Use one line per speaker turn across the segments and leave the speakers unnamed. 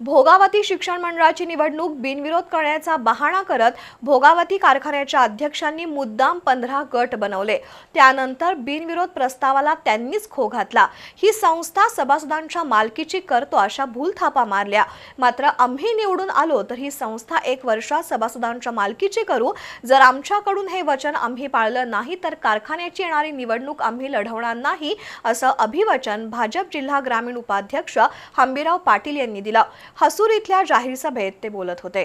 भोगावती शिक्षण मंडळाची निवडणूक बिनविरोध करण्याचा बहाणा करत भोगावती कारखान्याच्या अध्यक्षांनी मुद्दाम पंधरा गट बनवले. त्यानंतर बिनविरोध प्रस्तावाला त्यांनीच खो घातला. ही संस्था सभासदांच्या मालकीची करतो अशा भूलथापा मारल्या. मात्र आम्ही निवडून आलो तर ही संस्था एक वर्षात सभासदांच्या मालकीची करू. जर आमच्याकडून हे वचन आम्ही पाळलं नाही तर कारखान्याची येणारी निवडणूक आम्ही लढवणार नाही असं अभिवचन भाजप जिल्हा ग्रामीण उपाध्यक्ष हंबीराव पाटील यांनी दिलं. हसूर इथल्या जाहीर सभेत ते बोलत होते.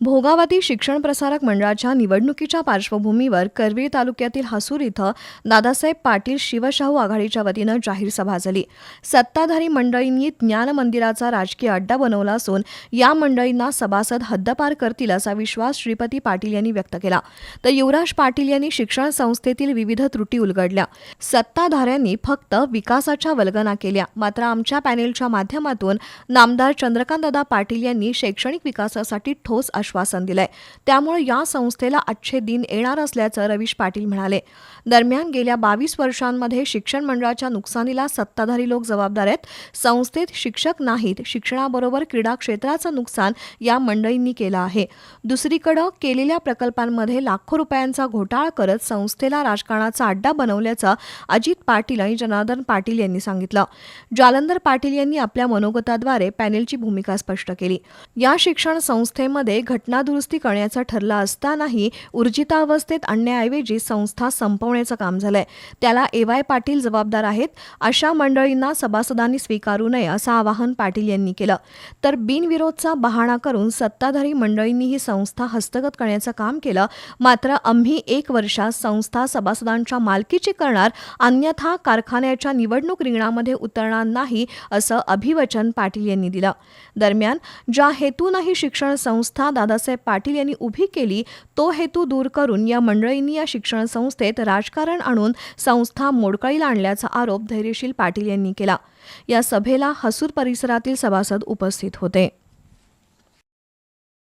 भोगावती शिक्षण प्रसारक मंडळाच्या निवडणुकीच्या पार्श्वभूमीवर करवीर तालुक्यातील हसूर इथं दादासाहेब पाटील शिवशाहू आघाडीच्या वतीनं जाहीर सभा झाली. सत्ताधारी मंडळींनी ज्ञान मंदिराचा राजकीय अड्डा बनवला असून या मंडळींना सभासद हद्दपार करतील असा विश्वास श्रीपती पाटील यांनी व्यक्त केला. तर युवराज पाटील यांनी शिक्षण संस्थेतील विविध त्रुटी उलगडल्या. सत्ताधाऱ्यांनी फक्त विकासाच्या वल्गना केल्या. मात्र आमच्या पॅनेलच्या माध्यमातून नामदार चंद्रकांतदादा पाटील यांनी शैक्षणिक विकासासाठी ठोस आश्वासन दिलंय. त्यामुळे या संस्थेला अच्छे दिन येणार असल्याचं रवीश पाटील म्हणाले. दरम्यान गेल्या बावीस वर्षांमध्ये शिक्षण मंडळाच्या नुकसानीला सत्ताधारी लोक जबाबदार आहेत. संस्थेत शिक्षक नाहीत शिक्षणाबरोबर क्रीडा क्षेत्राचं नुकसान या मंडळींनी केलं आहे. दुसरीकडं केलेल्या प्रकल्पांमध्ये लाखो रुपयांचा घोटाळा करत संस्थेला राजकारणाचा अड्डा बनवल्याचं अजित पाटील आणि जनार्दन पाटील यांनी सांगितलं. जालंधर पाटील यांनी आपल्या मनोगताद्वारे पॅनेलची भूमिका स्पष्ट केली. या शिक्षण संस्थेमध्ये घटनादुरुस्ती करण्याचा ठरला असतानाही ऊर्जितावस्थेत आणण्याऐवजी संस्था संपवण्याचं काम झालंय. त्याला ए वाय पाटील जबाबदार आहेत अशा मंडळींना सभासदांनी स्वीकारू नये असं आवाहन पाटील यांनी केलं. तर बिनविरोधचा बहाणा करून सत्ताधारी मंडळींनी ही संस्था हस्तगत करण्याचं काम केलं. मात्र आम्ही एक वर्षात संस्था सभासदांच्या मालकीची करणार अन्यथा कारखान्याच्या निवडणूक रिंगणामध्ये उतरणार नाही असं अभिवचन पाटील यांनी दिलं. दरम्यान ज्या हेतूनही शिक्षण संस्था दादासाहेब पाटील यांनी उभी केली तो हेतू दूर करून या मंडळींनी या शिक्षण संस्थेत राजकारण आणून संस्था मोडकळीला आणल्याचा आरोप धैर्यशील पाटील यांनी केला. या सभेला हसूर परिसरातील सभासद उपस्थित होते.